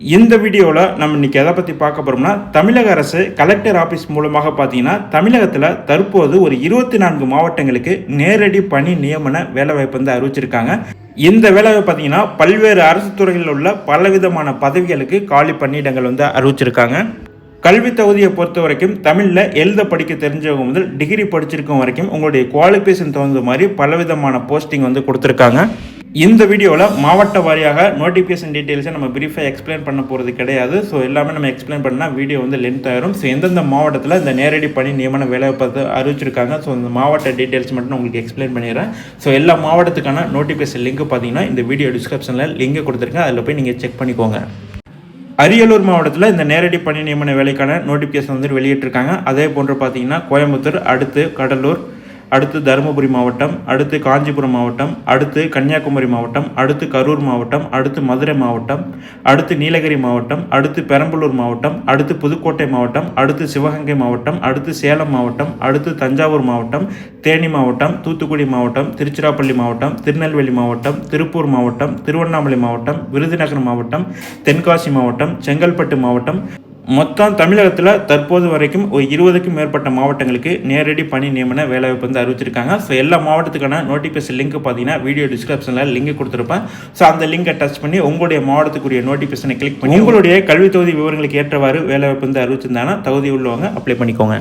இந்த வீடியோவில் நம்ம இன்னைக்கு எதை பற்றி பார்க்க போகிறோம்னா தமிழக அரசு கலெக்டர் ஆஃபீஸ் மூலமாக பார்த்தீங்கன்னா தமிழகத்தில் தற்போது ஒரு இருபத்தி நான்கு மாவட்டங்களுக்கு நேரடி பணி நியமன வேலைவாய்ப்பு வந்து அறிவிச்சிருக்காங்க. இந்த வேலைவாய்ப்பு பார்த்தீங்கன்னா பல்வேறு அரசு துறைகளில் உள்ள பலவிதமான பதவிகளுக்கு காலி பணியிடங்கள் வந்து அறிவிச்சிருக்காங்க. கல்வி தகுதியை பொறுத்த வரைக்கும் தமிழில் எழுத படிக்க தெரிஞ்சவங்க முதல் டிகிரி படிச்சிருக்கவங்க வரைக்கும் உங்களுடைய குவாலிஃபிகேஷன் தகுந்த மாதிரி பலவிதமான போஸ்டிங் வந்து கொடுத்துருக்காங்க. இந்த வீடியோவில் மாவட்ட வாரியாக நோட்டிஃபிகேஷன் டீட்டெயில்ஸை நம்ம பிரீஃபாக எக்ஸ்பிளைன் பண்ண போகிறது கிடையாது. ஸோ எல்லாமே நம்ம எக்ஸ்பிளைன் பண்ணால் வீடியோ வந்து லென்த் ஆயிரும். ஸோ எந்தெந்த மாவட்டத்தில் இந்த நேரடி பணி நியமன வேலைவாய்ப்பு அறிவிச்சிருக்காங்க. ஸோ இந்த மாவட்ட டீட்டெயில்ஸ் மட்டும் உங்களுக்கு எக்ஸ்பிளைன் பண்ணிடுறேன். ஸோ எல்லா மாவட்டத்துக்கான நோட்டிஃபிகேஷன் லிங்க் பார்த்தீங்கன்னா இந்த வீடியோ டிஸ்கிரிப்ஷனில் லிங்க் கொடுத்துருக்கேன். அதில் போய் நீங்கள் செக் பண்ணிக்கோங்க. அரியலூர் மாவட்டத்தில் இந்த நேரடி பணி நியமன வேலைக்கான நோட்டிஃபிகேஷன் வந்து வெளியிட்டிருக்காங்க. அதே போன்று பார்த்தீங்கன்னா கோயம்புத்தூர் அடுத்து கடலூர் அடுத்து தருமபுரி மாவட்டம் அடுத்து காஞ்சிபுரம் மாவட்டம் அடுத்து கன்னியாகுமரி மாவட்டம் அடுத்து கரூர் மாவட்டம் அடுத்து மதுரை மாவட்டம் அடுத்து நீலகிரி மாவட்டம் அடுத்து பெரம்பலூர் மாவட்டம் அடுத்து புதுக்கோட்டை மாவட்டம் அடுத்து சிவகங்கை மாவட்டம் அடுத்து சேலம் மாவட்டம் அடுத்து தஞ்சாவூர் மாவட்டம் தேனி மாவட்டம் தூத்துக்குடி மாவட்டம் திருச்சிராப்பள்ளி மாவட்டம் திருநெல்வேலி மாவட்டம் திருப்பூர் மாவட்டம் திருவண்ணாமலை மாவட்டம் விருதுநகர் மாவட்டம் தென்காசி மாவட்டம் செங்கல்பட்டு மாவட்டம் மொத்தம் தமிழகத்தில் தற்போது வரைக்கும் ஒரு இருபதுக்கும் மேற்பட்ட மாவட்டங்களுக்கு நேரடி பணி நியமன வேலைவாய்ப்பு வந்து அறிவிச்சிருக்காங்க. ஸோ எல்லா மாவட்டத்துக்கான நோட்டிஃபிகேஷன் லிங்க் பார்த்தீங்கன்னா வீடியோ டிஸ்கிரிப்ஷனில் லிங்க் கொடுத்துருப்பேன். ஸோ அந்த லிங்கை டச் பண்ணி உங்களுடைய மாவட்டத்துக்குரிய நோட்டிஃபிகேஷனை கிளிக் பண்ணி உங்களுடைய கல்வி தொகுதி விவரங்களுக்கு ஏற்றவாறு வேலைவாய்ப்பு வந்து அறிவிச்சிருந்தாங்கன்னா தகுதி உள்ளவங்க அப்ளை பண்ணிக்கோங்க.